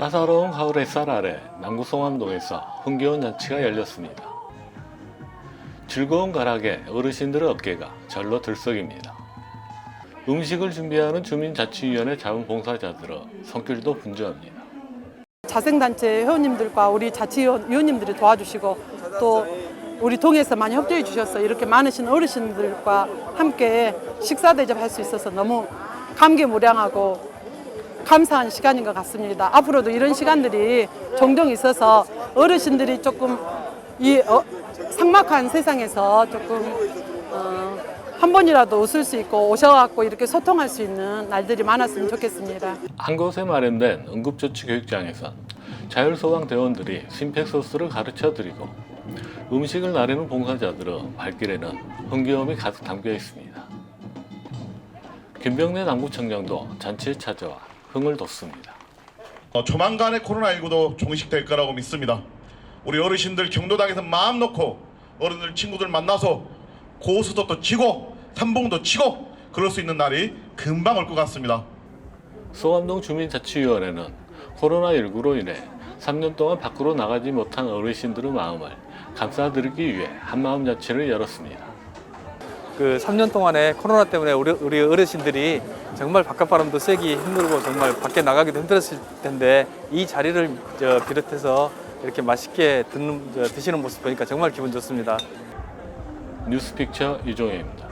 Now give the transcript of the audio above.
따사로운 가을 햇살 아래 남구 송암동에서 흥겨운 잔치가 열렸습니다. 즐거운 가락에 어르신들의 어깨가 절로 들썩입니다. 음식을 준비하는 주민자치위원회 자원봉사자들의 성길도 분주합니다. 자생단체 회원님들과 우리 자치위원님들이 도와주시고 또 우리 동에서 많이 협조해 주셔서 이렇게 많으신 어르신들과 함께 식사 대접할 수 있어서 너무 감개무량하고 감사한 시간인 것 같습니다. 앞으로도 이런 시간들이 종종 있어서 어르신들이 조금 이 어, 삭막한 세상에서 조금 어, 한 번이라도 웃을 수 있고 오셔갖고 이렇게 소통할 수 있는 날들이 많았으면 좋겠습니다. 한 곳에 마련된 응급조치 교육장에선 자율소방대원들이 심폐소스를 가르쳐 드리고 음식을 나르는 봉사자들의 발길에는 흥겨움이 가득 담겨 있습니다. 김병래 남구청장도 잔치에 찾아와 흥을 돋습니다. 어, 조만간에 코로나19도 종식될 거라고 믿습니다. 우리 어르신들 경로당에서 마음 놓고 어른들 친구들 만나서 고수도도 치고 삼봉도 치고 그럴 수 있는 날이 금방 올 것 같습니다. 소암동 주민자치위원회는 코로나19로 인해 3년 동안 밖으로 나가지 못한 어르신들의 마음을 감싸드리기 위해 한마음 자치를 열었습니다. 그 3년 동안에 코로나 때문에 우리, 우리 어르신들이 정말 바깥바람도 쐬기 힘들고 정말 밖에 나가기도 힘들었을 텐데 이 자리를 저 비롯해서 이렇게 맛있게 듣는, 저 드시는 모습 보니까 정말 기분 좋습니다. 뉴스픽처 이종혜입니다.